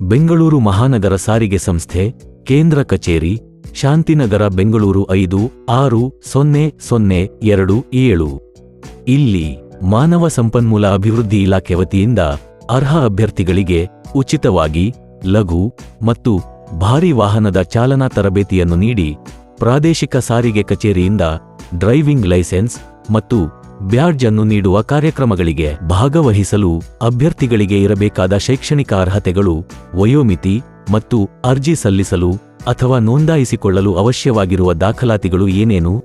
ಬೆಂಗಳೂರು ಮಹಾನಗರ ಸಾರಿಗೆ ಸಂಸ್ಥೆ, ಕೇಂದ್ರ ಕಚೇರಿ, ಶಾಂತಿನಗರ ಬೆಂಗಳೂರು ಐದು, ಆರು, ಸೊನ್ನೆ ಸೊನ್ನೆ, ಎರಡು, ಏಳು. ಇಲ್ಲಿ ಮಾನವ ಸಂಪನ್ಮೂಲ ಅಭಿವೃದ್ಧಿ ಇಲಾಖೆ ವತಿಯಿಂದ ಅರ್ಹ ಅಭ್ಯರ್ಥಿಗಳಿಗೆ ಉಚಿತವಾಗಿ ಲಘು ಮತ್ತು ಭಾರಿ ವಾಹನದ ಚಾಲನಾ ತರಬೇತಿಯನ್ನು ನೀಡಿ ಪ್ರಾದೇಶಿಕ ಸಾರಿಗೆ ಕಚೇರಿಯಿಂದ ಡ್ರೈವಿಂಗ್ ಲೈಸೆನ್ಸ್ ಮತ್ತು ಬ್ಯಾಡ್ಜ್ ಅನ್ನು ನೀಡುವ ಕಾರ್ಯಕ್ರಮಗಳಿಗೆ ಭಾಗವಹಿಸಲು ಅಭ್ಯರ್ಥಿಗಳಿಗೆ ಇರಬೇಕಾದ ಶೈಕ್ಷಣಿಕ ಅರ್ಹತೆಗಳು, ವಯೋಮಿತಿ ಮತ್ತು ಅರ್ಜಿ ಸಲ್ಲಿಸಲು ಅಥವಾ ನೋಂದಾಯಿಸಿಕೊಳ್ಳಲು ಅವಶ್ಯವಾಗಿರುವ ದಾಖಲಾತಿಗಳು ಏನೇನು?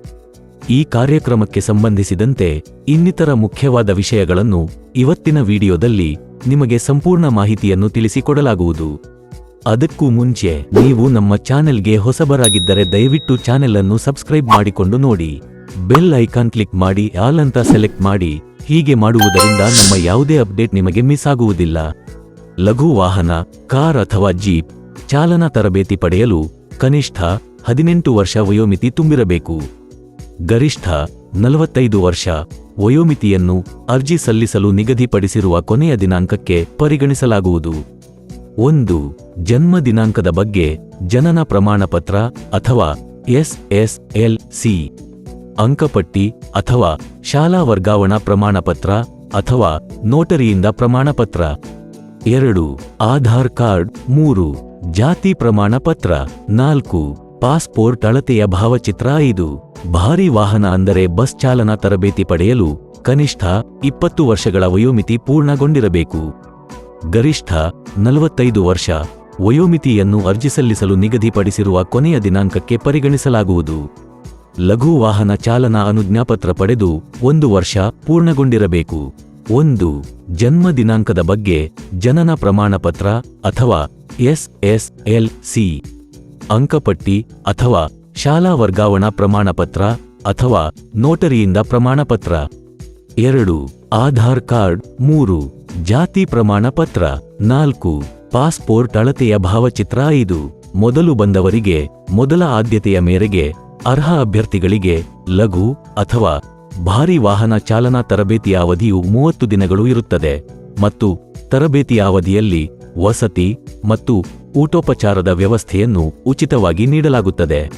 ಈ ಕಾರ್ಯಕ್ರಮಕ್ಕೆ ಸಂಬಂಧಿಸಿದಂತೆ ಇನ್ನಿತರ ಮುಖ್ಯವಾದ ವಿಷಯಗಳನ್ನು ಇವತ್ತಿನ ವಿಡಿಯೋದಲ್ಲಿ ನಿಮಗೆ ಸಂಪೂರ್ಣ ಮಾಹಿತಿಯನ್ನು ತಿಳಿಸಿಕೊಡಲಾಗುವುದು. ಅದಕ್ಕೂ ಮುಂಚೆ ನೀವು ನಮ್ಮ ಚಾನೆಲ್ಗೆ ಹೊಸಬರಾಗಿದ್ದರೆ ದಯವಿಟ್ಟು ಚಾನೆಲ್ ಅನ್ನು ಸಬ್ಸ್ಕ್ರೈಬ್ ಮಾಡಿಕೊಂಡು ನೋಡಿ. ಬೆಲ್ ಐಕಾನ್ ಕ್ಲಿಕ್ ಮಾಡಿ ಆಲ್ ಅಂತ ಸೆಲೆಕ್ಟ್ ಮಾಡಿ. ಹೀಗೆ ಮಾಡುವುದರಿಂದ ನಮ್ಮ ಯಾವುದೇ ಅಪ್ಡೇಟ್ ನಿಮಗೆ ಮಿಸ್ ಆಗುವುದಿಲ್ಲ. ಲಘು ವಾಹನ, ಕಾರ್ ಅಥವಾ ಜೀಪ್, ಚಾಲನಾ ತರಬೇತಿ ಪಡೆಯಲು ಕನಿಷ್ಠ ಹದಿನೆಂಟು ವರ್ಷ ವಯೋಮಿತಿ ತುಂಬಿರಬೇಕು. ಗರಿಷ್ಠ ನಲವತ್ತೈದು ವರ್ಷ ವಯೋಮಿತಿಯನ್ನು ಅರ್ಜಿ ಸಲ್ಲಿಸಲು ನಿಗದಿಪಡಿಸಿರುವ ಕೊನೆಯ ದಿನಾಂಕಕ್ಕೆ ಪರಿಗಣಿಸಲಾಗುವುದು. ಒಂದು, ಜನ್ಮ ದಿನಾಂಕದ ಬಗ್ಗೆ ಜನನ ಪ್ರಮಾಣಪತ್ರ ಅಥವಾ ಎಸ್ಎಸ್ಎಲ್ ಸಿ. ಅಂಕಪಟ್ಟಿ ಅಥವಾ ಶಾಲಾ ವರ್ಗಾವಣಾ ಪ್ರಮಾಣಪತ್ರ ಅಥವಾ ನೋಟರಿಯಿಂದ ಪ್ರಮಾಣಪತ್ರ. ಎರಡು, ಆಧಾರ್ ಕಾರ್ಡ್. ಮೂರು, ಜಾತಿ ಪ್ರಮಾಣ ಪತ್ರ ನಾಲ್ಕು, ಪಾಸ್ಪೋರ್ಟ್ ಅಳತೆಯ ಭಾವಚಿತ್ರ. ಐದು, ಭಾರಿ ವಾಹನ ಅಂದರೆ ಬಸ್ ಚಾಲನಾ ತರಬೇತಿ ಪಡೆಯಲು ಕನಿಷ್ಠ ಇಪ್ಪತ್ತು ವರ್ಷಗಳ ವಯೋಮಿತಿ ಪೂರ್ಣಗೊಂಡಿರಬೇಕು. ಗರಿಷ್ಠ ನಲವತ್ತೈದು ವರ್ಷ ವಯೋಮಿತಿಯನ್ನು ಅರ್ಜಿ ಸಲ್ಲಿಸಲು ನಿಗದಿಪಡಿಸಿರುವ ಕೊನೆಯ ದಿನಾಂಕಕ್ಕೆ ಪರಿಗಣಿಸಲಾಗುವುದು. ಲಘು ವಾಹನ ಚಾಲನಾ ಅನುಜ್ಞಾಪತ್ರ ಪಡೆದು ಒಂದು ವರ್ಷ ಪೂರ್ಣಗೊಂಡಿರಬೇಕು. ಒಂದು, ಜನ್ಮ ದಿನಾಂಕದ ಬಗ್ಗೆ ಜನನ ಪ್ರಮಾಣಪತ್ರ ಅಥವಾ ಎಸ್ಎಸ್ಎಲ್ ಸಿ ಅಂಕಪಟ್ಟಿ ಅಥವಾ ಶಾಲಾ ವರ್ಗಾವಣಾ ಪ್ರಮಾಣಪತ್ರ ಅಥವಾ ನೋಟರಿಯಿಂದ ಪ್ರಮಾಣಪತ್ರ. ಎರಡು, ಆಧಾರ್ ಕಾರ್ಡ್. ಮೂರು, ಜಾತಿ ಪ್ರಮಾಣಪತ್ರ. ನಾಲ್ಕು, ಪಾಸ್ಪೋರ್ಟ್ ಅಳತೆಯ ಭಾವಚಿತ್ರ. ಐದು, ಮೊದಲು ಬಂದವರಿಗೆ ಮೊದಲ ಆದ್ಯತೆಯ ಮೇರೆಗೆ ಅರ್ಹ ಅಭ್ಯರ್ಥಿಗಳಿಗೆ ಲಘು ಅಥವಾ ಭಾರಿ ವಾಹನ ಚಾಲನಾ ತರಬೇತಿಯ ಅವಧಿಯು ಮೂವತ್ತು ದಿನಗಳು ಇರುತ್ತದೆ ಮತ್ತು ತರಬೇತಿಯ ಅವಧಿಯಲ್ಲಿ ವಸತಿ ಮತ್ತು ಊಟೋಪಚಾರದ ವ್ಯವಸ್ಥೆಯನ್ನು ಉಚಿತವಾಗಿ ನೀಡಲಾಗುತ್ತದೆ.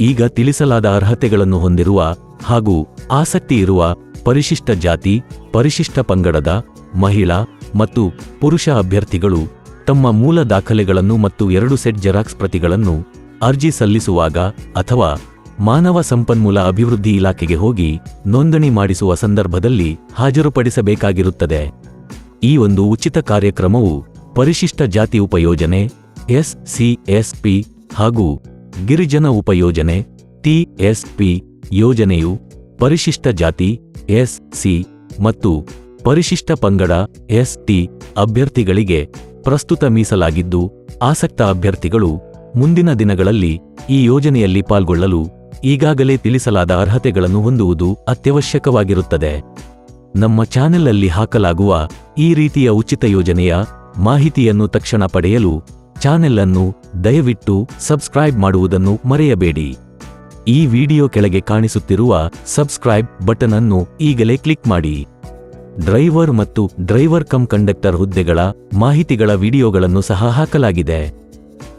ಈಗ ತಿಳಿಸಲಾದ ಅರ್ಹತೆಗಳನ್ನು ಹೊಂದಿರುವ ಹಾಗೂ ಆಸಕ್ತಿ ಇರುವ ಪರಿಶಿಷ್ಟ ಜಾತಿ, ಪರಿಶಿಷ್ಟ ಪಂಗಡದ, ಮಹಿಳಾ ಮತ್ತು ಪುರುಷ ಅಭ್ಯರ್ಥಿಗಳು ತಮ್ಮ ಮೂಲ ದಾಖಲೆಗಳನ್ನು ಮತ್ತು ಎರಡು ಸೆಟ್ ಜೆರಾಕ್ಸ್ ಪ್ರತಿಗಳನ್ನು ಅರ್ಜಿ ಸಲ್ಲಿಸುವಾಗ ಅಥವಾ ಮಾನವ ಸಂಪನ್ಮೂಲ ಅಭಿವೃದ್ಧಿ ಇಲಾಖೆಗೆ ಹೋಗಿ ನೋಂದಣಿ ಮಾಡಿಸುವ ಸಂದರ್ಭದಲ್ಲಿ ಹಾಜರುಪಡಿಸಬೇಕಾಗಿರುತ್ತದೆ. ಈ ಒಂದು ಉಚಿತ ಕಾರ್ಯಕ್ರಮವು ಪರಿಶಿಷ್ಟ ಜಾತಿ ಉಪಯೋಜನೆ ಎಸ್ಸಿಎಸ್ಪಿ ಹಾಗೂ ಗಿರಿಜನ ಉಪಯೋಜನೆ ಟಿಎಸ್ಪಿ ಯೋಜನೆಯು ಪರಿಶಿಷ್ಟ ಜಾತಿ ಎಸ್ಸಿ ಮತ್ತು ಪರಿಶಿಷ್ಟ ಪಂಗಡ ಎಸ್ಟಿ ಅಭ್ಯರ್ಥಿಗಳಿಗೆ ಪ್ರಸ್ತುತ ಮೀಸಲಾಗಿದ್ದು, ಆಸಕ್ತ ಅಭ್ಯರ್ಥಿಗಳು ಮುಂದಿನ ದಿನಗಳಲ್ಲಿ ಈ ಯೋಜನೆಯಲ್ಲಿ ಪಾಲ್ಗೊಳ್ಳಲು ಈಗಾಗಲೇ ತಿಳಿಸಲಾದ ಅರ್ಹತೆಗಳನ್ನು ಹೊಂದುವುದು ಅತ್ಯವಶ್ಯಕವಾಗಿರುತ್ತದೆ. ನಮ್ಮ ಚಾನೆಲ್ನಲ್ಲಿ ಹಾಕಲಾಗುವ ಈ ರೀತಿಯ ಉಚಿತ ಯೋಜನೆಯ ಮಾಹಿತಿಯನ್ನು ತಕ್ಷಣ ಪಡೆಯಲು ಚಾನೆಲ್ ಅನ್ನು ದಯವಿಟ್ಟು ಸಬ್ಸ್ಕ್ರೈಬ್ ಮಾಡುವುದನ್ನು ಮರೆಯಬೇಡಿ. ಈ ವಿಡಿಯೋ ಕೆಳಗೆ ಕಾಣಿಸುತ್ತಿರುವ ಸಬ್ಸ್ಕ್ರೈಬ್ ಬಟನ್ ಅನ್ನು ಈಗಲೇ ಕ್ಲಿಕ್ ಮಾಡಿ. ಡ್ರೈವರ್ ಮತ್ತು ಡ್ರೈವರ್ ಕಮ್ ಕಂಡಕ್ಟರ್ ಹುದ್ದೆಗಳ ಮಾಹಿತಿಗಳ ವಿಡಿಯೋಗಳನ್ನು ಸಹ ಹಾಕಲಾಗಿದೆ.